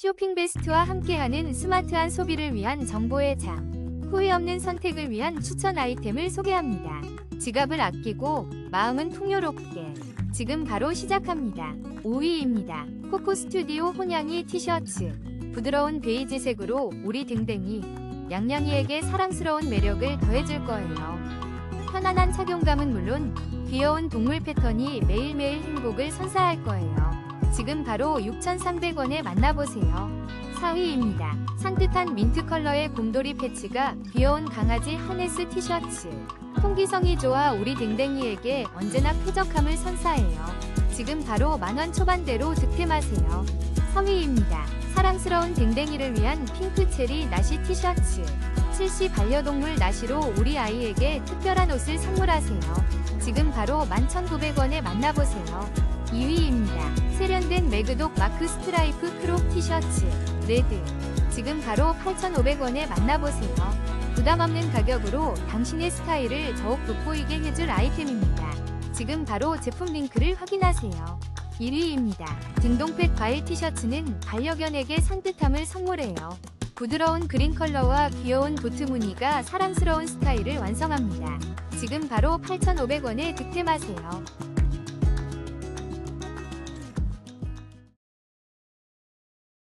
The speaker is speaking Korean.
쇼핑 베스트와 함께하는 스마트한 소비를 위한 정보의 장. 후회 없는 선택을 위한 추천 아이템을 소개합니다. 지갑을 아끼고 마음은 풍요롭게. 지금 바로 시작합니다. 5위입니다. 코코 스튜디오 혼양이 티셔츠. 부드러운 베이지색으로 우리 댕댕이, 양양이에게 사랑스러운 매력을 더해줄 거예요. 편안한 착용감은 물론 귀여운 동물 패턴이 매일매일 행복을 선사할 거예요. 지금 바로 6,300원에 만나보세요. 4위입니다. 산뜻한 민트 컬러의 곰돌이 패치가 귀여운 강아지 하네스 티셔츠. 통기성이 좋아 우리 댕댕이에게 언제나 쾌적함을 선사해요. 지금 바로 만원 초반대로 득템하세요. 3위입니다. 사랑스러운 댕댕이를 위한 핑크 체리 나시 티셔츠. 7시 반려동물 나시로 우리 아이에게 특별한 옷을 선물하세요. 지금 바로 11,900원에 만나보세요. 2위입니다. 세련된 매그독 마크 스트라이프 크롭 티셔츠 레드 지금 바로 8,500원에 만나보세요. 부담 없는 가격으로 당신의 스타일을 더욱 돋보이게 해줄 아이템입니다. 지금 바로 제품 링크를 확인하세요. 1위입니다. 등동팩 과일 티셔츠는 반려견에게 산뜻함을 선물해요. 부드러운 그린 컬러와 귀여운 도트 무늬가 사랑스러운 스타일을 완성합니다. 지금 바로 8,500원에 득템하세요.